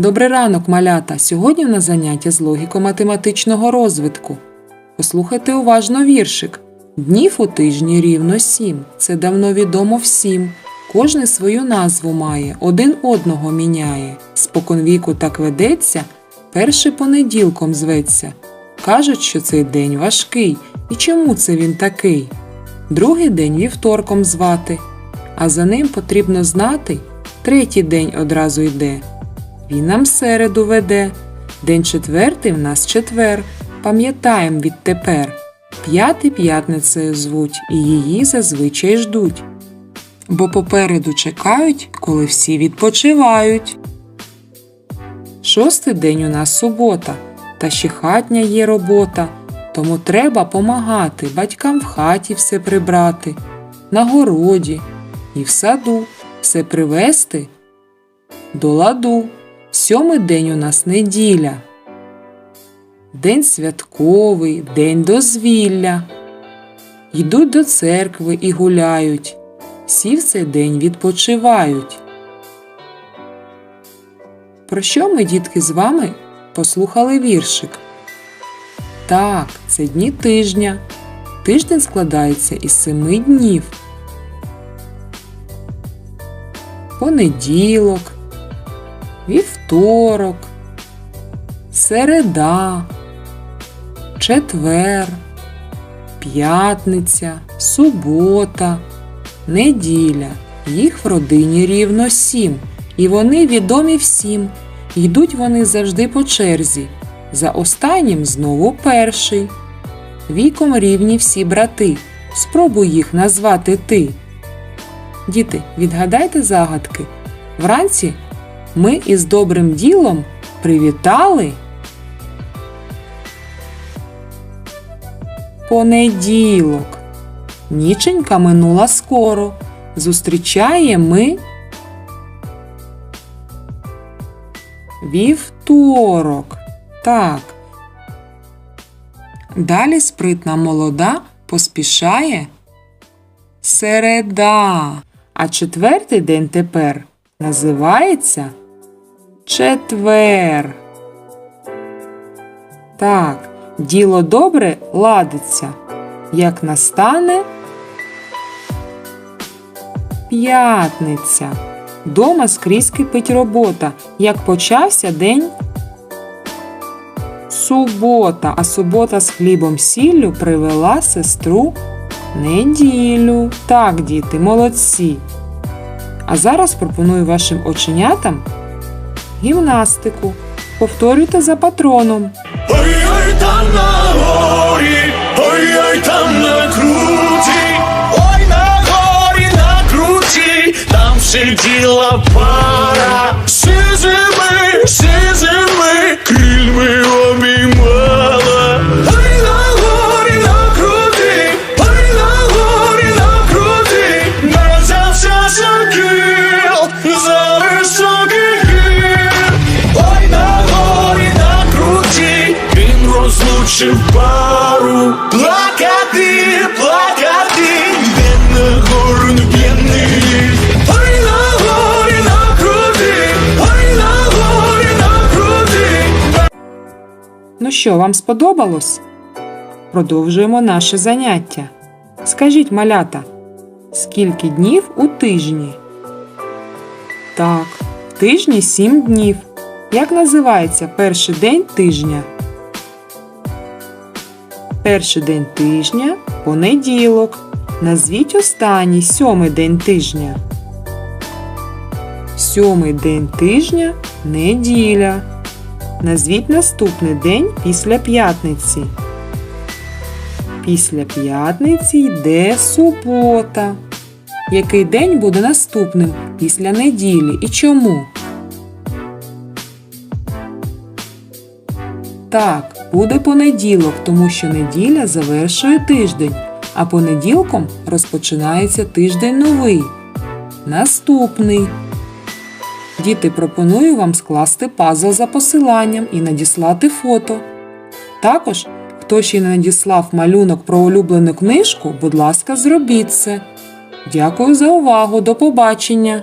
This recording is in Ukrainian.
Добрий ранок, малята! Сьогодні на заняття з логіко-математичного розвитку. Послухайте уважно віршик. Днів у тижні рівно сім. Це давно відомо всім. Кожний свою назву має, один одного міняє. Споконвіку так ведеться, перший понеділком зветься. Кажуть, що цей день важкий. І чому це він такий? Другий день вівторком звати, а за ним потрібно знати, третій день одразу йде. Він нам середу веде. День четвертий в нас четвер. Пам'ятаєм відтепер. П'ятий п'ятницею звуть, і її зазвичай ждуть. Бо попереду чекають, коли всі відпочивають. Шостий день у нас субота, та ще хатня є робота. Тому треба помагати батькам в хаті все прибрати, на городі і в саду все привести до ладу. Сьомий день у нас неділя. День святковий, день дозвілля. Йдуть до церкви і гуляють. Всі в цей день відпочивають. Про що ми, дітки, з вами послухали віршик? Так, це дні тижня. Тиждень складається із семи днів. Понеділок, вівторок, середа, четвер, п'ятниця, субота, неділя. Їх в родині рівно сім, і вони відомі всім. Йдуть вони завжди по черзі. За останнім знову перший. Віком рівні всі брати. Спробуй їх назвати ти. Діти, відгадайте загадки. Вранці ми із добрим ділом привітали. Понеділок. Ніченька минула скоро. Зустрічає ми вівторок. Так. Далі спритна молода поспішає середа. А четвертий день тепер називається четвер. Так, діло добре ладиться, як настане п'ятниця. Дома скрізь кипить робота. Як почався день субота, а субота з хлібом сіллю привела сестру неділю. Так, діти, молодці. А зараз пропоную вашим оченятам гімнастику. Повторюйте за патроном. Ой-ой там на горі, ой-ой там на круті, ой на горі на круті, там все сиділа пара, розлучив пару. Плакати, плакати, він на гору не. Ой на горі на круті, ой на горі на круті. Ну що, вам сподобалось? Продовжуємо наше заняття. Скажіть, малята, скільки днів у тижні? Так, в тижні сім днів. Як називається перший день тижня? Перший день тижня понеділок. Назвіть останній сьомий день тижня. Сьомий день тижня неділя. Назвіть наступний день після п'ятниці. Після п'ятниці йде субота. Який день буде наступним після неділі і чому? Так, буде понеділок, тому що неділя завершує тиждень, а понеділком розпочинається тиждень новий. Наступний. Діти, пропоную вам скласти пазл за посиланням і надіслати фото. Також, хто ще не надіслав малюнок про улюблену книжку, будь ласка, зробіть це. Дякую за увагу. До побачення!